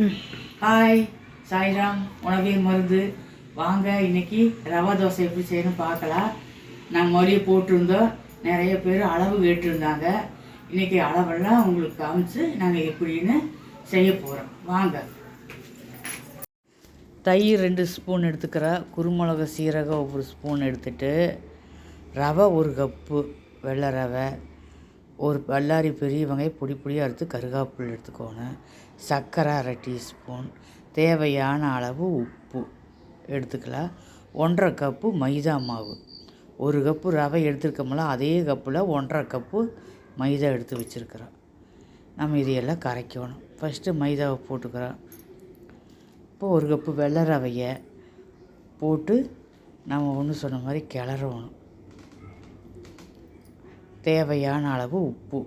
ம் ஹாய் சாய்ராம் உணவே மருந்து. வாங்க இன்னைக்கு ரவா தோசை எப்படி செய்யணும் பார்க்கலாம். நாங்கள் மறுபடியும் போட்டிருந்தோம். நிறைய பேர் அளவு கேட்டிருந்தாங்க. இன்னைக்கு அளவெல்லாம் உங்களுக்கு காமிச்சு நாங்கள் எப்படின்னு செய்ய போகிறோம் வாங்க. தயிர் ரெண்டு ஸ்பூன் எடுத்துக்கிறேன் குருமிளகு சீரகம் ஒரு ஸ்பூன் எடுத்துட்டு ரவை ஒரு கப்பு வெள்ளை ரவை. ஒரு பல்லாரி பெரிய வெங்காயம் பொடி பொடியாக எடுத்து கருகாப்புள் எடுத்துக்கோணும். சர்க்கரை அரை டீஸ்பூன். தேவையான அளவு உப்பு எடுத்துக்கலாம். ஒன்றரை கப்பு மைதா மாவு. ஒரு கப்பு ரவை எடுத்துருக்கோம்ல அதே கப்பில் ஒன்றரை கப்பு மைதா எடுத்து வச்சுருக்குறோம். நம்ம இதையெல்லாம் கரைக்கணும். ஃபஸ்ட்டு மைதாவை போட்டுக்கிறோம். இப்போ ஒரு கப்பு வெள்ளை ரவையை போட்டு நம்ம ஒன்று சொன்ன மாதிரி கிளறணும். தேவையான அளவு உப்பு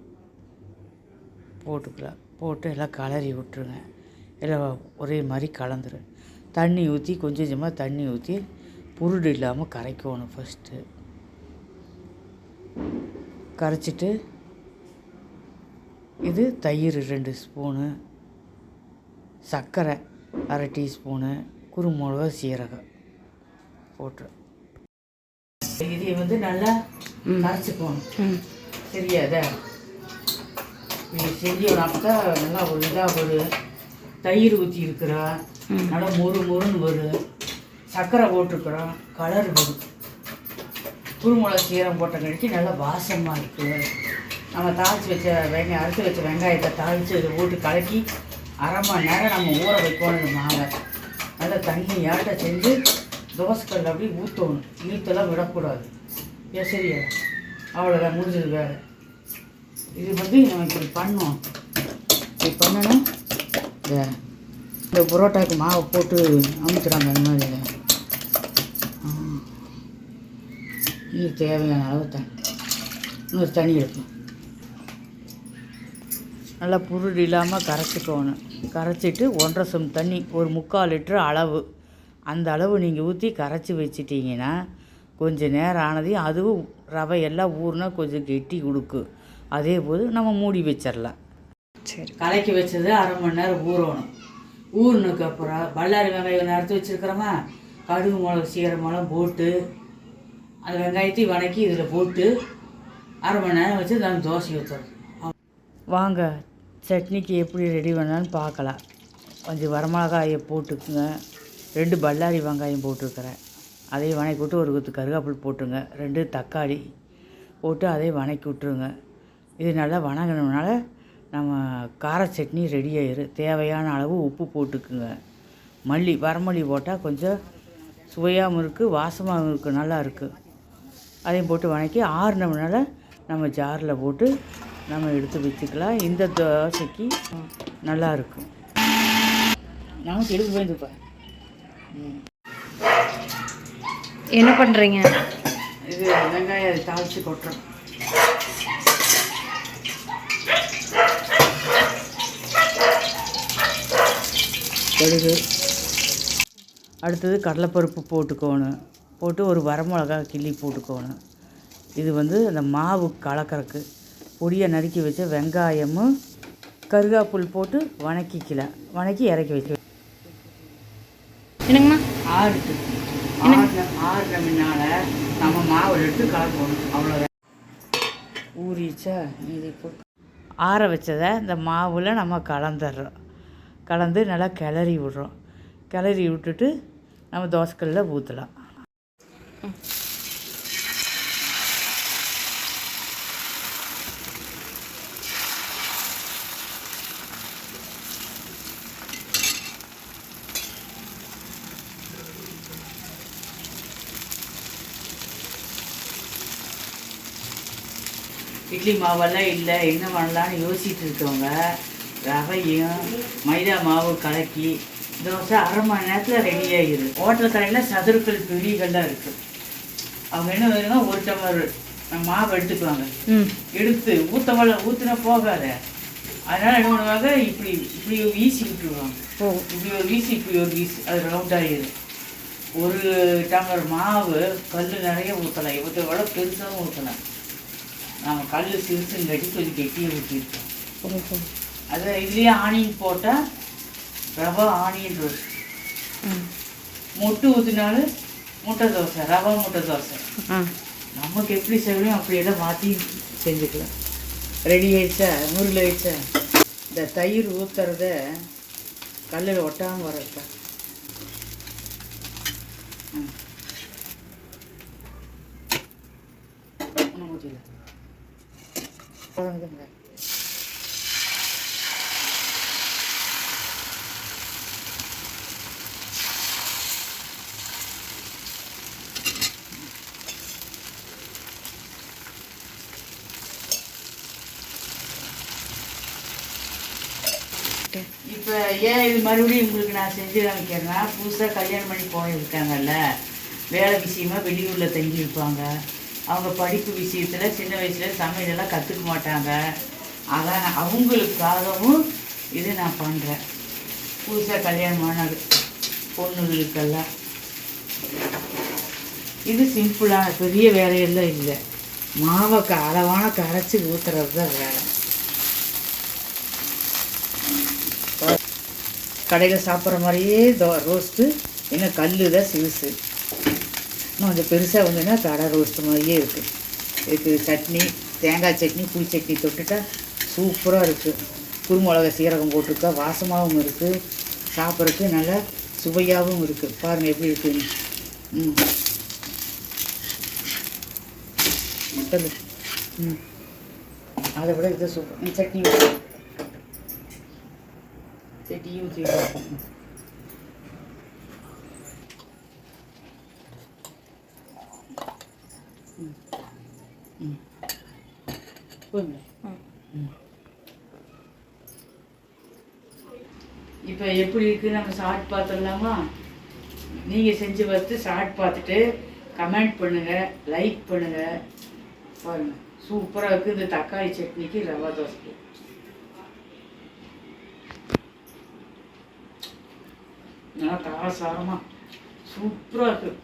போட்டுக்கலாம் போட்டு எல்லாம் கலரி விட்டுருங்க. எல்லாம் ஒரே மாதிரி கலந்துரு. தண்ணி ஊற்றி கொஞ்சம் கொஞ்சமாக தண்ணி ஊற்றி புருடு இல்லாமல் கரைக்கணும் ஃபஸ்ட்டு கரைச்சிட்டு இது தயிர் ரெண்டு ஸ்பூனு சர்க்கரை அரை டீஸ்பூனு குருமிளகா சீரகம் போட்டு இதை வந்து நல்லா கரைச்சிக்கணும் ம். சரியா இதை செஞ்சோம்னாக்கா நல்லா ஒரு இதாக ஒரு தயிர் ஊற்றி இருக்கிறோம் நல்லா மொறு மொறுன்னு வரும். சர்க்கரை போட்டிருக்கிறோம் கலர் வரும். குருமிளகு சீரம் போட்ட கழிச்சு நல்லா வாசமாக இருக்குது நம்ம தாளித்து வச்ச வெங்காயம் அரைச்சி வச்ச வெங்காயத்தை தாளித்து இதை போட்டு கலக்கி அரை மணி நேரம் நம்ம ஊற வைக்கணும் மாவை நல்லா தண்ணி ஏட்ட செஞ்சு தோசைக்கல் அப்படி ஊற்றணும் இழுத்தெல்லாம் விடக்கூடாது. ஏ சரியா அவ்வளோதான் முடிஞ்சது வேறு. இது வந்து நம்ம இப்படி பண்ணோம். இப்படி பண்ணணும். இந்த புரோட்டாக்கு மாவை போட்டு அமுத்துறாங்க அந்த மாதிரி இது. தேவையான அளவு தண்ணி. இன்னொரு தண்ணி எடுக்கும் நல்லா புருடு இல்லாமல் கரைச்சிக்கணும். கரைச்சிட்டு ஒன்றரை சம் தண்ணி ஒரு முக்கால் லிட்டர் அளவு. அந்த அளவு நீங்கள் ஊற்றி கரைச்சி வச்சிட்டிங்கன்னா கொஞ்சம் நேரம் ஆனதையும் அதுவும் ரவை எல்லாம் ஊறினா கொஞ்சம் கெட்டி கொடுக்கும் அதே போது நம்ம மூடி வச்சிடலாம் சரி. கலக்கி வச்சது அரை மணி நேரம் ஊறணும். ஊறினதுக்கு அப்புறம் பல்லாரி வெங்காயம் நறுத்து வச்சுருக்கிறோமா கடுகு மிளகு சீரமெல்லாம் போட்டு அந்த வெங்காயத்தையும் வணக்கி இதில் போட்டு அரை மணி நேரம் வச்சு நம்ம தோசை ஊற்றுறோம் வாங்க சட்னிக்கு எப்படி ரெடி பண்ணலான்னு பார்க்கலாம். கொஞ்சம் வரமிளகாயை போட்டுக்குங்க. ரெண்டு பல்லாரி வெங்காயம் போட்டிருக்கிறேன் அதையும் வணக்கி விட்டு ஒரு குத்து கருவேப்பில் போட்டுருங்க. ரெண்டு தக்காளி போட்டு அதையும் வணக்கி விட்ருங்க இது நல்லா வணங்கினதுனால நம்ம கார சட்னி ரெடி ஆயிரும் தேவையான அளவு உப்பு போட்டுக்குங்க. மல்லி வரமல்லி போட்டால் கொஞ்சம் சுவையாகவும் இருக்குது வாசமாகவும் இருக்குது நல்லா இருக்குது அதையும் போட்டு வணக்கி ஆறுனோம்னால நம்ம ஜாரில் போட்டு நம்ம எடுத்து வச்சுக்கலாம். இந்த தோசைக்கு நல்லாயிருக்கும் நமக்கு எடுத்து போயிருந்துப்பேன் என்ன பண்ணுறீங்க இது வெங்காயம் தாளித்து கொட்டுறோம். கடுகு அடுத்தது கடலைப்பருப்பு போட்டுக்கோணும். போட்டு ஒரு வரமிளகா கிள்ளி போட்டுக்கோணும். இது வந்து அந்த மாவு கலக்கறக்கு பொடியை நறுக்கி வச்ச வெங்காயமும் கருகாப்புல் போட்டு வணக்கிக்கலாம். வணக்கி இறக்கி வைக்க என்னங்கம்மா? ஆறுட்டு ஆறுன ஆறுன நம்ம மாவு எடுத்து கலக்கணும் அவ்வளோதான் ஊறிச்சா இது ஆற வச்சதை இந்த மாவில் நம்ம கலந்துடுறோம். கலந்து நல்லா கிளறி விடுறோம். கிளறி விட்டுட்டு நம்ம தோசைக்கல்லில் ஊற்றலாம் இட்லி மாவெல்லாம் இல்லை என்ன பண்ணலான்னு யோசிச்சுட்டு இருக்கவங்க ரவையும் மைதா மாவு கலக்கி தோசை அரை மணி நேரத்தில் ரெடி ஆகிடுது ஹோட்டல் கடையில் சதுருக்கள் பெரியகள்லாம் இருக்குது அவங்க என்ன வேணுங்க ஒரு டம்ளர் மாவு எடுத்துக்குவாங்க. எடுத்து ஊற்றவள ஊற்றுனா போகாத. அதனால் என்ன பண்ணுவாங்க இப்படி இப்படி வீசி விட்டுருவாங்க. இப்படி ஒரு வீசி இப்படி ஒரு வீசி அது ரவுண்ட் ஆகிடுது ஒரு டம்ளர் மாவு கல் நிறைய ஊற்றலாம் விட பெருசாகவும் ஊற்றலாம் நம்ம கல் சிறுசுன்னு கட்டி கொஞ்சம் கெட்டியாக ஊற்றிருக்கோம் அதை இதுலேயே ஆனியன் போட்டால் ரவா ஆனியன் ரோஸ்ட். ம். முட்டை ஊற்றினாலும் முட்டை தோசை ரவா முட்டை தோசை. நமக்கு எப்படி செய்யணும் அப்படியெல்லாம் மாற்றி செஞ்சுக்கலாம். ரெடி ஆயிடுச்சா? நூறில் ஆயிடுச்சா இந்த தயிர் ஊற்றுறத கல்லில் ஒட்டாமல் வரட்டா ம். இன்னும் ஊத்திடல. இப்போ ஏன் இது மறுபடியும் உங்களுக்கு நான் செஞ்சு காமிக்கிறேன்னா புதுசாக கல்யாணம் பண்ணி போயிருக்காங்கல்ல வேலை விஷயமா வெளியூரில் தங்கி இருப்பாங்க அவங்க படிப்பு விஷயத்தில் சின்ன வயசில் சமையலெல்லாம் கற்றுக்க மாட்டாங்க. அதான் அவங்களுக்காகவும் இது நான் பண்ணுறேன் புதுசாக கல்யாணமான பொண்ணுகளுக்கெல்லாம் இது சிம்பிளாக பெரிய வேலையெல்லாம் இல்லை. மாவை க அளவான கரைச்சி ஊற்றுறது தான் வேலை. கடையில் சாப்பிட்ற மாதிரியே தோ ரோஸ்ட்டு என்ன கல் தான் சிறுசு. இன்னும் கொஞ்சம் பெருசாக வந்துன்னா கடை ரோஸ்ட்டு மாதிரியே இருக்குது இதுக்கு சட்னி தேங்காய் சட்னி புளி சட்னி தொட்டுட்டா சூப்பராக இருக்குது குருமிளகா சீரகம் போட்டிருக்கா வாசமாகவும் இருக்குது சாப்பிட்றதுக்கு நல்லா சுவையாகவும் இருக்குது பாருங்கள் எப்படி இருக்குன்னு ம். ம். அதை விட இது சூப்பர். சட்னி. சட்னியும் ஊற்றி இப்போ எப்படி இருக்குது நம்ம ஷார்ட் பார்த்துடலாமா? நீங்கள் செஞ்சு பார்த்து ஷார்ட் பார்த்துட்டு கமெண்ட் பண்ணுங்கள் லைக் பண்ணுங்கள் பாருங்கள் சூப்பராக இருக்குது இந்த தக்காளி சட்னிக்கு ரவா தோசைக்கு நல்லா காரசாரமாக சூப்பராக இருக்குது